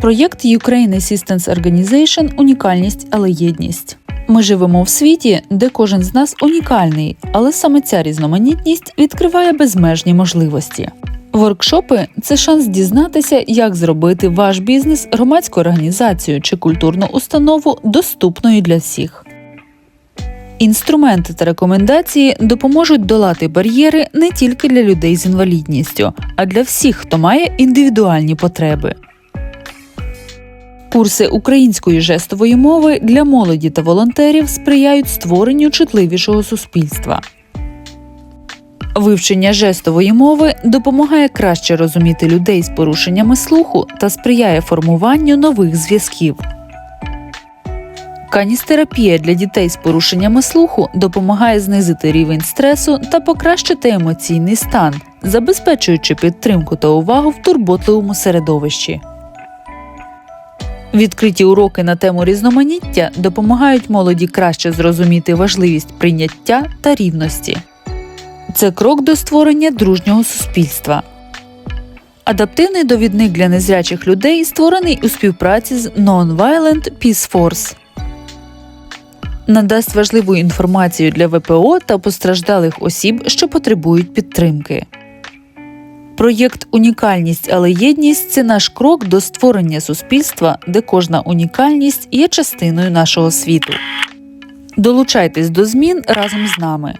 Проєкт Ukraine Assistance Organization Унікальність, але єдність. Ми живемо в світі, де кожен з нас унікальний, але саме ця різноманітність відкриває безмежні можливості. Воркшопи це шанс дізнатися, як зробити ваш бізнес, громадську організацію чи культурну установу доступною для всіх. Інструменти та рекомендації допоможуть долати бар'єри не тільки для людей з інвалідністю, а для всіх, хто має індивідуальні потреби. Курси української жестової мови для молоді та волонтерів сприяють створенню чутливішого суспільства. Вивчення жестової мови допомагає краще розуміти людей з порушеннями слуху та сприяє формуванню нових зв'язків. Каністерапія для дітей з порушеннями слуху допомагає знизити рівень стресу та покращити емоційний стан, забезпечуючи підтримку та увагу в турботливому середовищі. Відкриті уроки на тему різноманіття допомагають молоді краще зрозуміти важливість прийняття та рівності. Це крок до створення дружнього суспільства. Адаптивний довідник для незрячих людей створений у співпраці з Nonviolent Peace Force. Надасть важливу інформацію для ВПО та постраждалих осіб, що потребують підтримки. Проєкт Унікальність, але єдність це наш крок до створення суспільства, де кожна унікальність є частиною нашого світу. Долучайтесь до змін разом з нами.